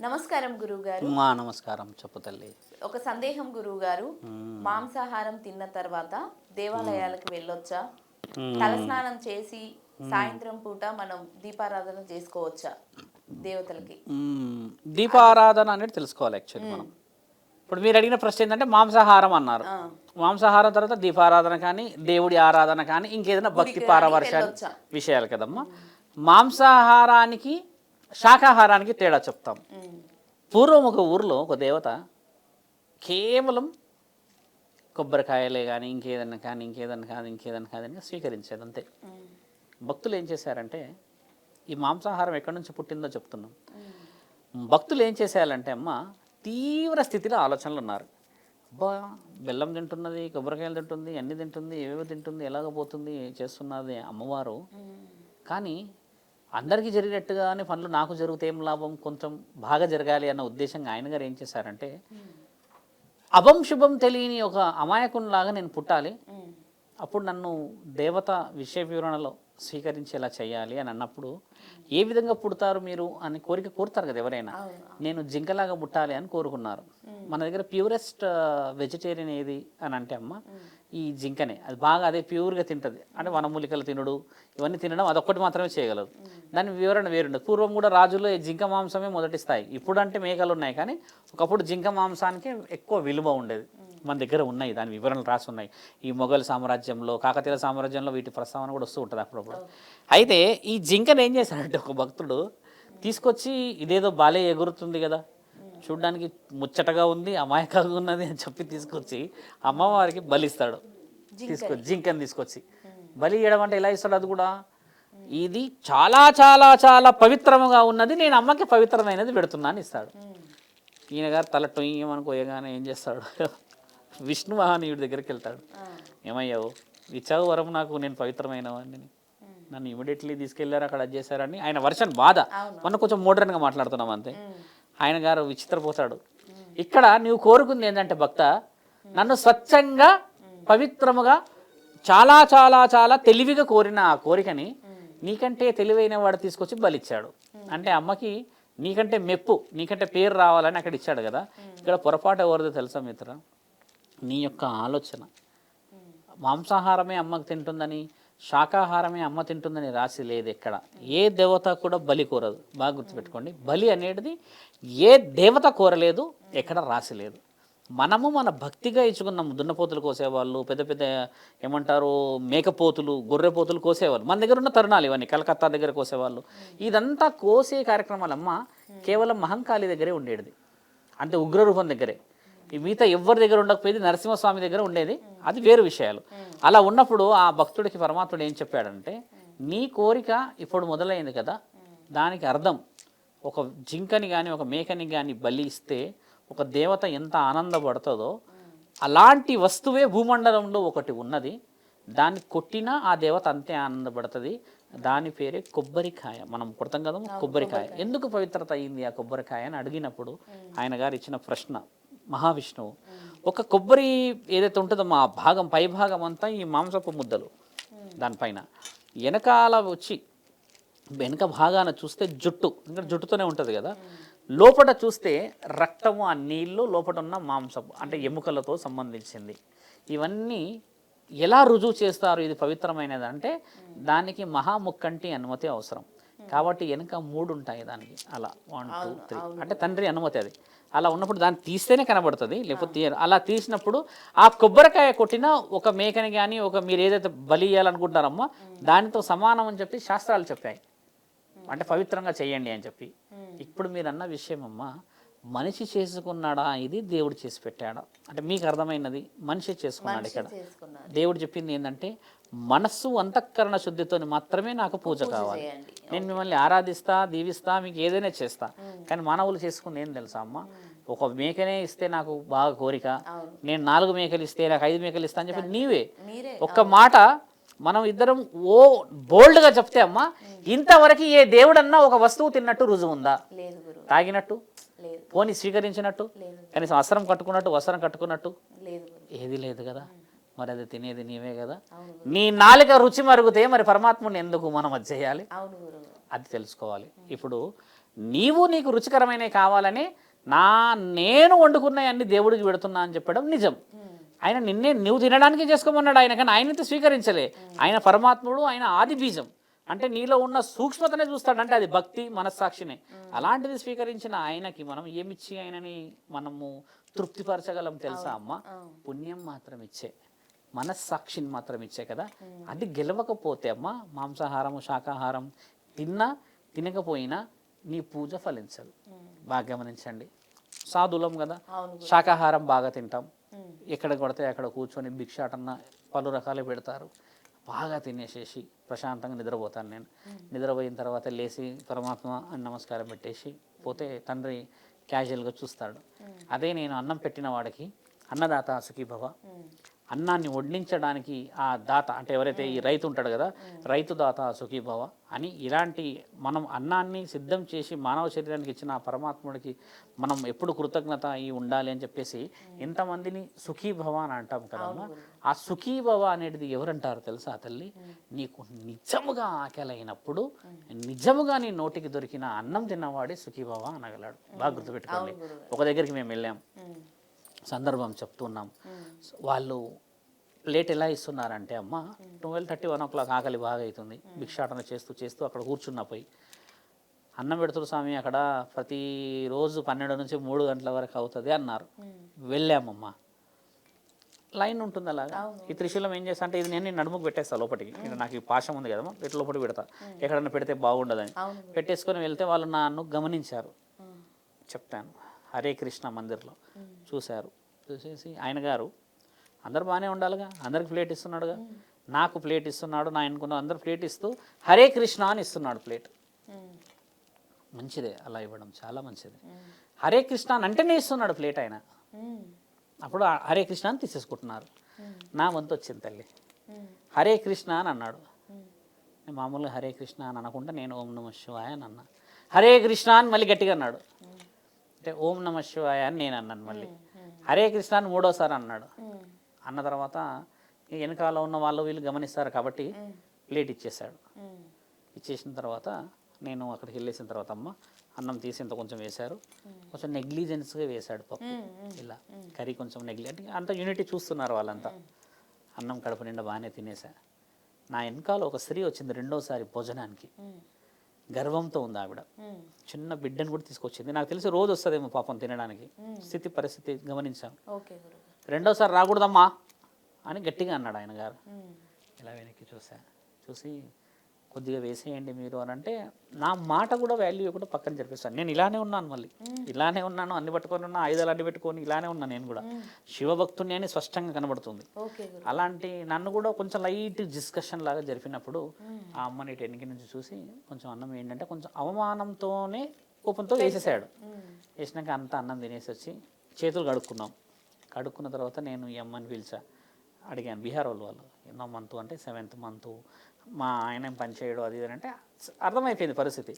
నమస్కారం గురువు గారు మా నమస్కారం చెప్పు తల్లి. ఒక సందేహం గురువు గారు మాంసాహారం తిన్న తర్వాత దేవాలయాలకు వెళ్ళొచ్చా? తలస్నానం చేసి సాయంత్రం పూట మనం దీపారాధన చేసుకోవచ్చా దేవతలకి. దీపారాధన అనేది తెలుసుకోవాలి యాక్చువల్లీ మనం. ఇప్పుడు మీరు అడిగిన ప్రశ్న ఏంటంటే మాంసాహారం అన్నారు. మాంసాహారం తర్వాత దీపారాధన కానీ దేవుడి ఆరాధన కానీ ఇంకేదైనా భక్తి వెళ్ళొచ్చా? విషయాలు కదమ్మా. మాంసాహారానికి శాకాహారానికి తేడా చెప్తాం. పూర్వం ఒక ఊర్లో ఒక దేవత కేవలం కొబ్బరికాయలే కానీ ఇంకేదన్నా కానీ ఇంకేదన్నా కాదు ఇంకేదన్నా కాదని స్వీకరించేది అంతే. భక్తులు ఏం చేశారంటే ఈ మాంసాహారం ఎక్కడి నుంచి పుట్టిందో చెప్తున్నాం. భక్తులు ఏం చేసేయాలంటే అమ్మ తీవ్ర స్థితిలో ఆలోచనలు ఉన్నారు. అబ్బా బెల్లం తింటున్నది కొబ్బరికాయలు తింటుంది అన్ని తింటుంది ఏవేవి తింటుంది ఎలాగ పోతుంది చేస్తున్నది అమ్మవారు. కానీ అందరికీ జరిగినట్టుగానే పనులు నాకు జరిగితే ఏం లాభం? కొంచెం బాగా జరగాలి అన్న ఉద్దేశంగా ఆయన గారు ఏం చేశారంటే అభం శుభం తెలియని ఒక అమాయకునిలాగా నేను పుట్టాలి. అప్పుడు నన్ను దేవత విషయ వివరణలో స్వీకరించేలా చేయాలి అని అన్నప్పుడు ఏ విధంగా పుడతారు మీరు అని కోరిక కోరుతారు కదా ఎవరైనా. నేను జింకలాగా పుట్టాలి అని కోరుకున్నారు. మన దగ్గర ప్యూరెస్ట్ వెజిటేరియన్ ఏది అని అంటే అమ్మ ఈ జింకనే. అది బాగా అదే ప్యూర్గా తింటుంది. అంటే వనమూలికలు తినడు ఇవన్నీ తినడం అదొక్కటి మాత్రమే చేయగలదు దాని వివరణ వేరుండదు. పూర్వం కూడా రాజుల్లో ఈ జింక మాంసమే మొదటి స్థాయి. ఇప్పుడు అంటే మేకలు ఉన్నాయి కానీ ఒకప్పుడు జింక మాంసానికి ఎక్కువ విలువ ఉండేది. మన దగ్గర ఉన్నాయి దాని వివరణలు రాసి ఉన్నాయి. ఈ మొఘల్ సామ్రాజ్యంలో కాకతీయ సామ్రాజ్యంలో వీటి ప్రస్తావన కూడా వస్తూ ఉంటుంది అప్పుడప్పుడు. అయితే ఈ జింకను ఏం చేశాడంటే ఒక భక్తుడు తీసుకొచ్చి ఇదేదో బాలే ఎగురుతుంది కదా చూడ్డానికి ముచ్చటగా ఉంది అమాయకంగా ఉన్నది అని చెప్పి తీసుకొచ్చి అమ్మవారికి బలిస్తాడు. తీసుకొచ్చి జింకని తీసుకొచ్చి. బలి ఇవ్వడం అంటే ఎలా ఇస్తాడు అది కూడా? ఇది చాలా చాలా చాలా పవిత్రముగా ఉన్నది నేను అమ్మకి పవిత్రమైనది పెడుతున్నాను ఇస్తాడు. ఈయన గారు తల టొయ్యమని కోయగానే ఏం చేస్తాడు? విష్ణు మహానీయుడి దగ్గరికి వెళ్తాడు. ఏమయ్యావు? ఇచ్చావు వరం నాకు నేను పవిత్రమైన వాడిని నన్ను ఇమీడియట్లీ తీసుకెళ్ళారు అక్కడ అది చేశారని ఆయన వర్షన్ బాధ. మొన్న కొంచెం మోడర్న్గా మాట్లాడుతున్నాం అంతే. ఆయన గారు విచిత్రపోతాడు. ఇక్కడ నీవు కోరుకుంది ఏంటంటే భక్త నన్ను స్వచ్ఛంగా పవిత్రముగా చాలా చాలా చాలా తెలివిగా కోరిన ఆ కోరికని నీకంటే తెలివైన వాడు తీసుకొచ్చి బలిచ్చాడు. అంటే అమ్మకి నీకంటే మెప్పు నీకంటే పేరు రావాలని అక్కడ ఇచ్చాడు కదా. ఇక్కడ పొరపాటు ఎవరిదో తెలుసా మిత్ర? నీ యొక్క ఆలోచన. మాంసాహారమే అమ్మకు తింటుందని శాకాహారమే అమ్మ తింటుందని రాసి లేదు ఎక్కడ. ఏ దేవత కూడా బలి కోరదు. బాగా గుర్తుపెట్టుకోండి. బలి అనేది ఏ దేవత కోరలేదు ఎక్కడ రాసి లేదు. మనము మన భక్తిగా ఇచ్చుకున్నాము దున్నపోతులు కోసేవాళ్ళు పెద్ద పెద్ద ఏమంటారు మేకపోతులు గొర్రెపోతులు కోసేవాళ్ళు. మన దగ్గర ఉన్న తరుణాలు ఇవన్నీ కలకత్తా దగ్గర కోసేవాళ్ళు. ఇదంతా కోసే కార్యక్రమాలమ్మ కేవలం మహంకాళి దగ్గరే ఉండేది అంటే ఉగ్రరూపం దగ్గరే. ఈ మిగతా ఎవరి దగ్గర ఉండకపోయేది నరసింహస్వామి దగ్గర ఉండేది. అది వేరు విషయాలు. అలా ఉన్నప్పుడు ఆ భక్తుడికి పరమాత్ముడు ఏం చెప్పాడంటే నీ కోరిక ఇప్పుడు మొదలైంది కదా దానికి అర్థం. ఒక జింకని కానీ ఒక మేకని కానీ బలి ఇస్తే ఒక దేవత ఎంత ఆనందపడుతుందో అలాంటి వస్తువే భూమండలంలో ఒకటి ఉన్నది. దాన్ని కొట్టినా ఆ దేవత అంతే ఆనందపడుతుంది. దాని పేరే కొబ్బరికాయ. మనం కొడతాం కదా కొబ్బరికాయ. ఎందుకు పవిత్రత అయింది ఆ కొబ్బరికాయ అని అడిగినప్పుడు ఆయన గారు ఇచ్చిన ప్రశ్న. మహావిష్ణువు. ఒక కొబ్బరి ఏదైతే ఉంటుందో మా భాగం పై భాగం అంతా ఈ మాంసపు ముద్దలు దానిపైన వెనకాల వచ్చి వెనక భాగాన చూస్తే జుట్టు. ఇంకా జుట్టుతోనే ఉంటుంది కదా. లోపల చూస్తే రక్తము ఆ నీళ్ళు లోపల ఉన్న మాంసపు అంటే ఎముకలతో సంబంధించింది. ఇవన్నీ ఎలా రుజువు చేస్తారు? ఇది పవిత్రమైనది అంటే దానికి మహాముక్కంటి అనుమతి అవసరం. కాబట్టి వెనక మూడు ఉంటాయి దానికి. అలా వన్ టూ త్రీ అంటే తండ్రి అనుమతి అది. అలా ఉన్నప్పుడు దాన్ని తీస్తేనే కనబడుతుంది లేకపోతే అలా తీసినప్పుడు ఆ కొబ్బరికాయ కొట్టిన ఒక మేకని కానీ ఒక మీరు ఏదైతే బలి ఇవ్వాలనుకుంటారమ్మో దానితో సమానం అని చెప్పి శాస్త్రాలు చెప్పాయి. అంటే పవిత్రంగా చేయండి అని చెప్పి. ఇప్పుడు మీరు అన్న విషయం అమ్మ మనిషి చేసుకున్నాడా ఇది దేవుడు చేసి పెట్టాడా? అంటే మీకు అర్థమైనది మనిషి చేసుకున్నాడు ఇక్కడ. దేవుడు చెప్పింది ఏంటంటే మనస్సు అంతఃకరణ శుద్ధితో మాత్రమే నాకు పూజ కావాలి. నేను మిమ్మల్ని ఆరాధిస్తా దీవిస్తా మీకు ఏదైనా చేస్తా. కానీ మానవులు చేసుకుంది ఏం తెలుసా అమ్మ? ఒక మేకనే ఇస్తే నాకు బాగా కోరిక. నేను నాలుగు మేకలు ఇస్తే నాకు ఐదు మేకలు ఇస్తా అని చెప్పి నీవే. ఒక్క మాట మనం ఇద్దరం ఓ బోల్డ్గా చెప్తే అమ్మా ఇంతవరకు ఏ దేవుడన్నా ఒక వస్తువు తిన్నట్టు రుజువు ఉందా? తాగినట్టు? పోని స్వీకరించినట్టు? కనీసం వస్త్రం కట్టుకున్నట్టు వస్త్రం కట్టుకున్నట్టు? ఏది లేదు కదా. మరి అది తినేది నీవే కదా. నీ నాలుక రుచి మరుగుతే మరి పరమాత్ముని ఎందుకు మనం అది చేయాలి? అది తెలుసుకోవాలి. ఇప్పుడు నీవు నీకు రుచికరమైనవి కావాలని నా నేను వండుకున్న అన్ని దేవుడికి పెడుతున్నా అని చెప్పడం నిజం. ఆయన నిన్నే నువ్వు తినడానికి చేసుకోమన్నాడు ఆయన కానీ ఆయనైతే స్వీకరించలే. ఆయన పరమాత్ముడు ఆయన ఆది బీజం. అంటే నీలో ఉన్న సూక్ష్మతనే చూస్తాడు అంటే అది భక్తి మనస్సాక్షినే. అలాంటిది స్వీకరించిన ఆయనకి మనం ఏమిచ్చి ఆయనని మనము తృప్తిపరచగలం తెలుసా అమ్మ? పుణ్యం మాత్రం ఇచ్చే. మనస్సాక్షిని మాత్రం ఇచ్చే కదా? అది గెలవకపోతే అమ్మ మాంసాహారము శాకాహారం తిన్నా తినకపోయినా నీ పూజ ఫలించదు. బాగా గమనించండి. సాధులం కదా? శాకాహారం బాగా తింటాం. ఎక్కడ కొడితే అక్కడ కూర్చొని భిక్షాటన్న పలు రకాలు పెడతారు. బాగా తినేసేసి ప్రశాంతంగా నిద్రపోతాను నేను. నిద్రపోయిన తర్వాత లేచి పరమాత్మ అని నమస్కారం పెట్టేసి పోతే తండ్రి క్యాజువల్గా చూస్తాడు. అదే నేను అన్నం పెట్టిన వాడికి అన్నదాత సుఖీభవ అన్నాన్ని వడ్డించడానికి ఆ దాత అంటే ఎవరైతే ఈ రైతు ఉంటాడు కదా రైతు దాత సుఖీభవ అని ఇలాంటి మనం అన్నాన్ని సిద్ధం చేసి మానవ శరీరానికి ఇచ్చిన ఆ పరమాత్ముడికి మనం ఎప్పుడు కృతజ్ఞత అయి ఉండాలి అని చెప్పేసి ఇంతమందిని సుఖీభవ అని అంటాం కదమ్మా ఆ సుఖీభవ అనేది ఎవరంటారు తెలుసా తల్లి? నీకు నిజముగా ఆకలైనప్పుడు నిజముగా నీ నోటికి దొరికిన అన్నం తిన్నవాడే సుఖీభవ అనగలడు. బాగా గుర్తుపెట్టుకోండి. ఒక దగ్గరికి మేము వెళ్ళాం. సందర్భం చెప్తున్నాం. వాళ్ళు ప్లేట్ ఎలా ఇస్తున్నారంటే అమ్మ twelve thirty one o'clock ఆకలి బాగా అవుతుంది. భిక్షాటన చేస్తూ చేస్తూ అక్కడ కూర్చున్న పోయి. అన్నం పెడుతురు స్వామి అక్కడ ప్రతిరోజు పన్నెండు నుంచి మూడు గంటల వరకు అవుతుంది అన్నారు. వెళ్ళామమ్మ. లైన్ ఉంటుంది అలాగా. ఈ త్రిశూలం ఏం చేస్తా అంటే ఇది నేను నడుముకు పెట్టేస్తా లోపలికి నాకు ఈ పాశం ఉంది కదమ్మా ఇట్లా లోపలికి పెడతా. ఎక్కడన్నా పెడితే బాగుండదని. పెట్టేసుకొని వెళ్తే వాళ్ళు నన్ను గమనించారు. చెప్తాను. హరే కృష్ణ మందిర్లో. చూశారు. చూసేసి ఆయన గారు అందరు బాగానే ఉండాలిగా అందరికి ప్లేట్ ఇస్తున్నాడుగా. నాకు ప్లేట్ ఇస్తున్నాడు నా అనుకున్న అందరు ప్లేట్ ఇస్తూ హరే కృష్ణ అని ఇస్తున్నాడు ప్లేట్. మంచిదే అలా ఇవ్వడం చాలా మంచిది. హరే కృష్ణ అని అంటేనే ఇస్తున్నాడు ప్లేట్ ఆయన. అప్పుడు హరే కృష్ణ అని తీసేసుకుంటున్నారు. నా వంతు వచ్చింది తల్లి. హరే కృష్ణ అని అన్నాడు. నేను మామూలుగా హరే కృష్ణ అని అనకుండా నేను ఓం నమ శివాయ అని అన్నా. హరే కృష్ణ అని మళ్ళీ గట్టిగా అన్నాడు. అంటే ఓం నమ శివాయ అని నేను అన్నాను మళ్ళీ. హరే కృష్ణ అని మూడోసారి అన్నాడు. అన్న తర్వాత వెనకాల ఉన్న వాళ్ళు వీళ్ళు గమనిస్తారు కాబట్టి ప్లేట్ ఇచ్చేసాడు ఇచ్చేసిన తర్వాత నేను అక్కడికి వెళ్ళేసిన తర్వాత అమ్మ అన్నం తీసి ఇంత కొంచెం వేశారు. కొంచెం నెగ్లిజెన్స్గా వేశాడు పప్పు. ఇలా కర్రీ కొంచెం నెగ్లి అంటే అంత యూనిటీ చూస్తున్నారు వాళ్ళంతా. అన్నం కడుపు నిండా బాగానే తినేసా నా వెనకాల ఒక స్త్రీ వచ్చింది రెండోసారి భోజనానికి. గర్వంతో ఉంది ఆవిడ. చిన్న బిడ్డను కూడా తీసుకొచ్చింది. నాకు తెలిసి రోజు వస్తుందేమో పాపం తినడానికి. స్థితి పరిస్థితి గమనించాం రెండోసారి రాకూడదమ్మా అని గట్టిగా అన్నాడు ఆయన గారు. ఇలా వెనక్కి చూసా. చూసి కొద్దిగా వేసేయండి మీరు అని అంటే నా మాట కూడా వాల్యూ కూడా పక్కన జరిపిస్తాను నేను ఇలానే ఉన్నాను మళ్ళీ. ఇలానే ఉన్నాను అన్ని పట్టుకొని ఉన్నా ఆయుధాలు అన్ని పెట్టుకొని ఇలానే ఉన్నాను నేను కూడా. శివభక్తుని అని స్పష్టంగా కనబడుతుంది. అలాంటి నన్ను కూడా కొంచెం లైట్ డిస్కషన్ లాగా జరిపినప్పుడు ఆ అమ్మని ఇటు వెనక నుంచి చూసి కొంచెం అన్నం ఏంటంటే కొంచెం అవమానంతోనే కోపంతో వేసేసాడు. వేసినాక అంతా అన్నం తినేసి వచ్చి చేతులు కడుక్కున్నాం. కడుక్కున్న తర్వాత నేను ఈ అమ్మని పిలిచా. అడిగాను బీహార్ వాళ్ళు వాళ్ళు ఎన్నో మంత్ అంటే సెవెంత్ మంత్. మా ఆయన ఏం పని చేయడం అది అంటే అర్థమైపోయింది పరిస్థితి.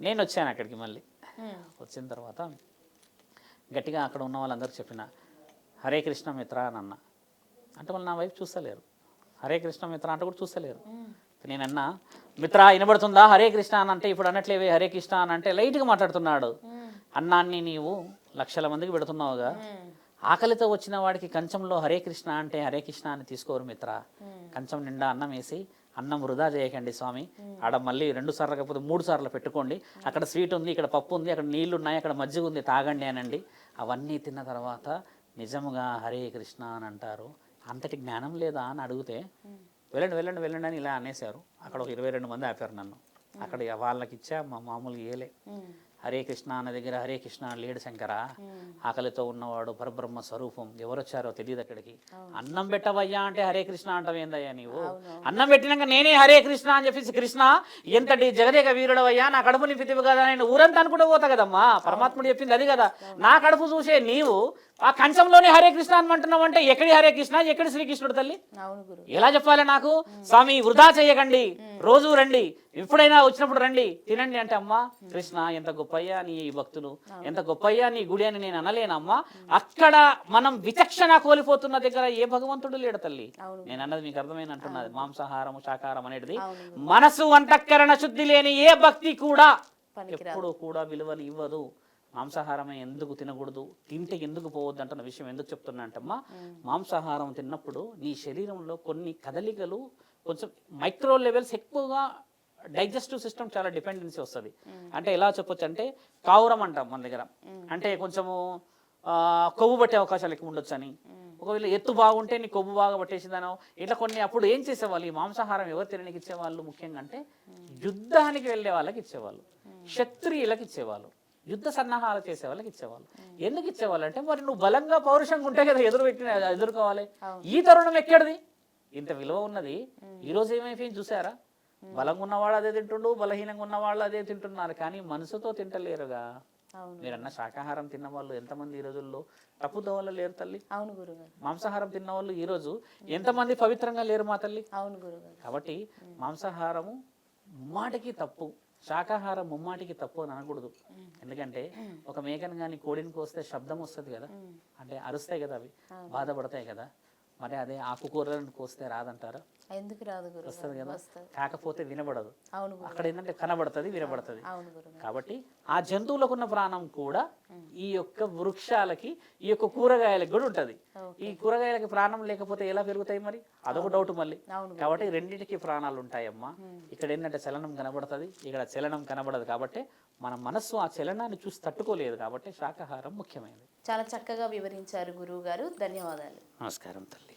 నేను వచ్చాను అక్కడికి మళ్ళీ. వచ్చిన తర్వాత గట్టిగా అక్కడ ఉన్న వాళ్ళందరూ చెప్పిన హరే కృష్ణ మిత్ర అని అన్న. అంటే వాళ్ళు నా వైపు చూస్తలేరు. హరే కృష్ణ మిత్ర అంటే కూడా చూస్తలేరు. నేను అన్నా మిత్ర వినబడుతుందా? హరే కృష్ణ అని అంటే ఇప్పుడు అనట్లేవే హరే కృష్ణ అని అంటే లైట్గా మాట్లాడుతున్నాడు. అన్నాన్ని నీవు లక్షల మందికి పెడుతున్నావుగా. ఆకలితో వచ్చిన వాడికి కంచంలో హరే కృష్ణ అంటే హరే కృష్ణ అని తీసుకోరు మిత్ర. కంచం నిండా అన్నం వేసి అన్నం వృధా చేయకండి స్వామి. ఆడ మళ్ళీ రెండు సార్లు కాకపోతే మూడు సార్లు పెట్టుకోండి. అక్కడ స్వీట్ ఉంది ఇక్కడ పప్పు ఉంది అక్కడ నీళ్ళు ఉన్నాయి అక్కడ మజ్జిగ ఉంది తాగండి అనండి. అవన్నీ తిన్న తర్వాత నిజముగా హరే కృష్ణ అని అంటారు. అంతటి జ్ఞానం లేదా అని అడిగితే వెళ్ళండి వెళ్ళండి వెళ్ళండి అని ఇలా అనేశారు. అక్కడ ఒక ఇరవై రెండు మంది ఆపారు నన్ను. అక్కడ వాళ్ళకి ఇచ్చా మా మామూలుగా ఏలే హరే కృష్ణ అన్న దగ్గర హరే కృష్ణ లేడు శంకర. ఆకలితో ఉన్నవాడు పరబ్రహ్మ స్వరూపం ఎవరు వచ్చారో తెలియదు అక్కడికి. అన్నం పెట్టవయ్యా అంటే హరే కృష్ణ అంటావు ఏందయ్యా నీవు? అన్నం పెట్టినాక నేనే హరే కృష్ణ అని చెప్పేసి కృష్ణ ఎంతటి జగదేక వీరుడవయ్యా నా కడుపు నింపితివి కదా నేను ఊరంతా అనుకుంటూ పోతా కదమ్మా. పరమాత్ముడు చెప్పింది అది కదా. నా కడుపు చూసే నీవు ఆ కంచంలోనే హరే కృష్ణ అనమంటున్నావు అంటే ఎక్కడి హరే కృష్ణ ఎక్కడి శ్రీకృష్ణుడు తల్లి? ఎలా చెప్పాలి నాకు? స్వామి వృధా చేయకండి. రోజు రండి. ఎప్పుడైనా వచ్చినప్పుడు రండి. తినండి అంటే అమ్మా కృష్ణ ఎంత గొప్పయ్యా నీ ఈ భక్తులు ఎంత గొప్పయ్యా నీ గుడి అని నేను అనలేనమ్మా. అక్కడ మనం విచక్షణ కోల్పోతున్న దగ్గర ఏ భగవంతుడు లేడు తల్లి. నేను అన్నది మీకు అర్థమైన అంటున్నది మాంసాహారము శాకాహారం అనేది. మనసు అంతఃకరణ శుద్ధి లేని ఏ భక్తి కూడా. ఎప్పుడు కూడా విలువలు ఇవ్వదు. మాంసాహారమే ఎందుకు తినకూడదు? తింటే ఎందుకు పోవద్దు అంటున్న విషయం ఎందుకు చెప్తున్నా అంటమ్మా మాంసాహారం తిన్నప్పుడు నీ శరీరంలో కొన్ని కదలికలు కొంచెం మైక్రో లెవెల్స్ ఎక్కువగా డైజెస్టివ్ సిస్టమ్ చాలా డిపెండెన్సీ వస్తుంది. అంటే ఎలా చెప్పొచ్చు అంటే కావురం అంటాం మన దగ్గర. అంటే కొంచెము కొవ్వు పట్టే అవకాశాలు ఎక్కువ ఉండొచ్చు అని ఒకవేళ ఎత్తు బాగుంటే నీ కొవ్వు బాగా పట్టేసిందనో ఇట్లా కొన్ని అప్పుడు ఏం చేసేవాళ్ళు? ఈ మాంసాహారం ఎవరు తినడానికి ఇచ్చేవాళ్ళు? ముఖ్యంగా అంటే యుద్ధానికి వెళ్ళే వాళ్ళకి ఇచ్చేవాళ్ళు. క్షత్రియులకు ఇచ్చేవాళ్ళు. యుద్ధ సన్నాహాలు చేసే వాళ్ళకి ఇచ్చేవాళ్ళు. ఎందుకు ఇచ్చేవాళ్ళు అంటే మరి నువ్వు బలంగా పౌరుషంగా ఉంటే కదా ఎదురు పెట్టిన ఎదుర్కోవాలి ఈ తరుణం ఎక్కడిది? ఇంత విలువ ఉన్నది. ఈ రోజు ఏమైపోయింది చూసారా? బలంగా ఉన్నవాడు అదే తింటుండు బలహీనంగా ఉన్నవాళ్ళు అదే తింటున్నారు. కానీ మనసుతో తింటలేరుగా. మీరన్న శాకాహారం తిన్న వాళ్ళు ఎంతమంది ఈ రోజుల్లో? తప్పుదోవలో లేరు తల్లి. అవును గురుగారు. మాంసాహారం తిన్న వాళ్ళు ఈ రోజు ఎంతమంది పవిత్రంగా లేరు మా తల్లి? అవును గురుగారు. కాబట్టి మాంసాహారము ముమ్మాటికి తప్పు శాకాహారం ముమ్మాటికి తప్పు అని అనకూడదు. ఎందుకంటే ఒక మేకను కానీ కోడిని కోస్తే శబ్దం వస్తుంది కదా. అంటే అరుస్తాయి కదా అవి బాధపడతాయి కదా. మరి అదే ఆకుకూరలను కోస్తే రాదంటారా. ఎందుకు రాదు వస్తుంది కదా. వస్తుంది. కాకపోతే వినబడదు. అవును అక్కడ ఏంటంటే కనబడుతుంది వినబడుతుంది. కాబట్టి ఆ జంతువులకున్న ప్రాణం కూడా ఈ యొక్క వృక్షాలకి ఈ యొక్క కూరగాయలకు కూడా ఉంటది. ఈ కూరగాయలకి ప్రాణం లేకపోతే ఎలా పెరుగుతాయి మరి? అదొక డౌట్ మళ్ళీ. అవును కాబట్టి రెండింటికి ప్రాణాలు ఉంటాయమ్మా. ఇక్కడ ఏంటంటే చలనం కనబడుతుంది ఇక్కడ చలనం కనబడదు కాబట్టి మన మనస్సు ఆ చలనాన్ని చూసి తట్టుకోలేదు కాబట్టి శాకాహారం ముఖ్యమైనది. చాలా చక్కగా వివరించారు గురువు గారు ధన్యవాదాలు. నమస్కారం తల్లి.